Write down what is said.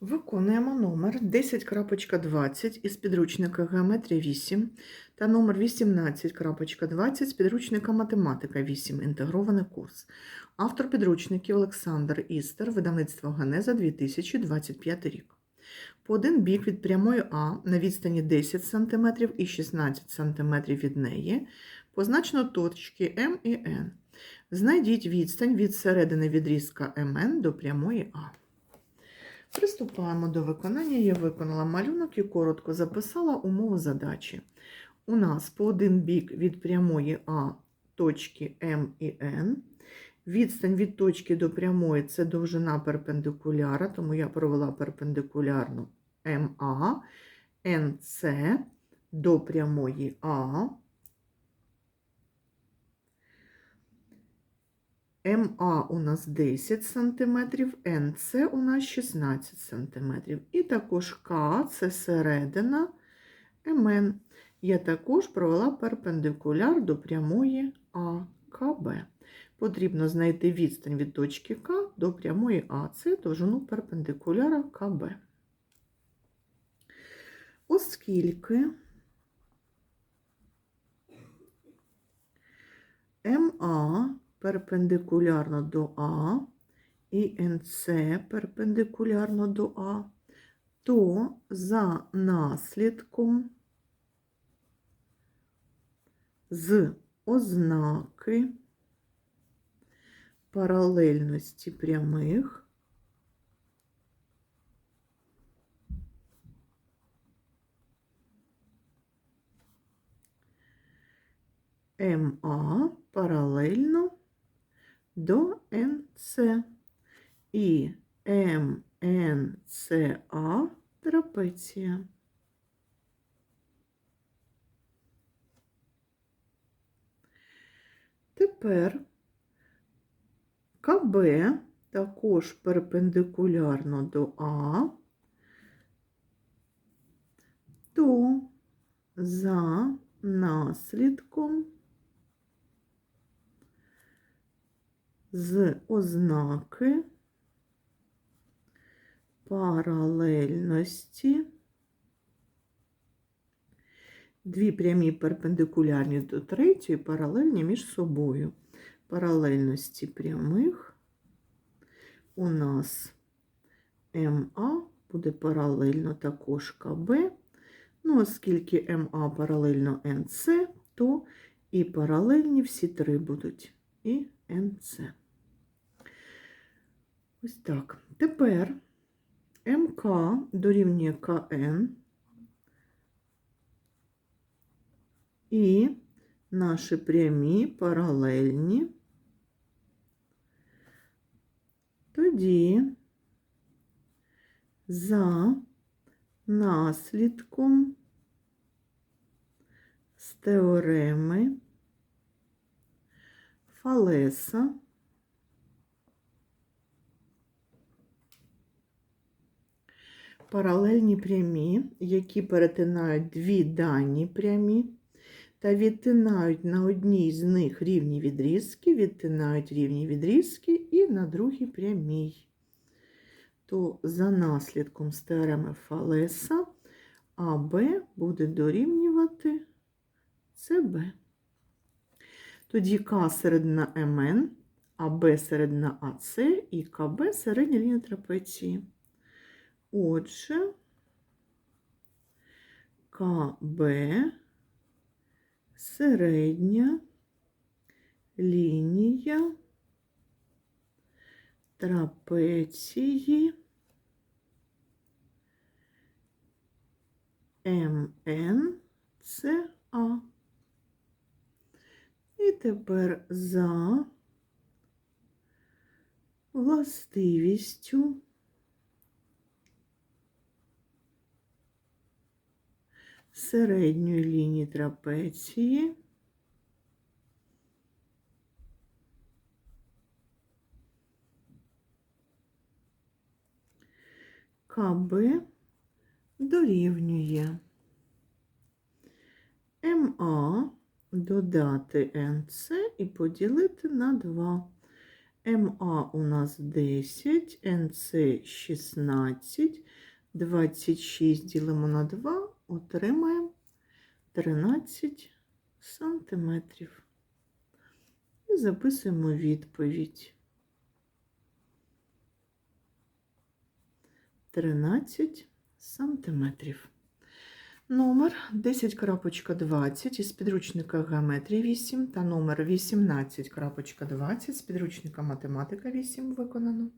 Виконуємо номер 10.20 із підручника Геометрія 8 та номер 18.20 з підручника Математика 8. Інтегрований курс. Автор підручників Олександр Істер, видавництво Генеза 2025 рік. По один бік від прямої А на відстані 10 см і 16 см від неї позначено точки М і Н. Знайдіть відстань від середини відрізка МН до прямої А. Приступаємо до виконання. Я виконала малюнок і коротко записала умову задачі. У нас по один бік від прямої А точки М і Н. Відстань від точки до прямої це довжина перпендикуляра, тому я провела перпендикулярну МА, НЦ до прямої А. МА у нас 10 см, НЦ у нас 16 см. І також К це середина МН. Я також провела перпендикуляр до прямої АКБ. Потрібно знайти відстань від точки К до прямої А. Це довжину перпендикуляра КБ. Оскільки МА перпендикулярно до А і НЦ перпендикулярно до А, то за наслідком з ознаки паралельності прямих МА паралельно до НЦ і МНЦА трапеція. Тепер КБ також перпендикулярно до А, то за наслідком з ознаки паралельності дві прямі перпендикулярні до третьої паралельні між собою. Паралельності прямих у нас МА буде паралельно також КБ. Ну, оскільки МА паралельно НЦ, то і паралельні всі три будуть і НЦ. Ось так. Тепер МК дорівнює КН і наші прямі паралельні. Тоді за наслідком з теореми Фалеса паралельні прямі, які перетинають дві дані прямі, та відтинають на одній з них рівні відрізки, відтинають рівні відрізки і на другій прямій. То за наслідком з Фалеса АБ буде дорівнювати СБ. Тоді К середина МН, АБ середина АС і КБ середня лінія трапеції. Отже, КБ середня лінія трапеції МНЦА. І тепер за властивістю середньої лінії трапеції КБ дорівнює МА додати НЦ і поділити на 2. МА у нас 10, НЦ 16, 26 ділимо на 2, отримаємо 13 сантиметрів. І записуємо відповідь. 13 сантиметрів. Номер 10.20 із підручника Геометрія 8 та номер 18.20 з підручника Математика 8 виконано.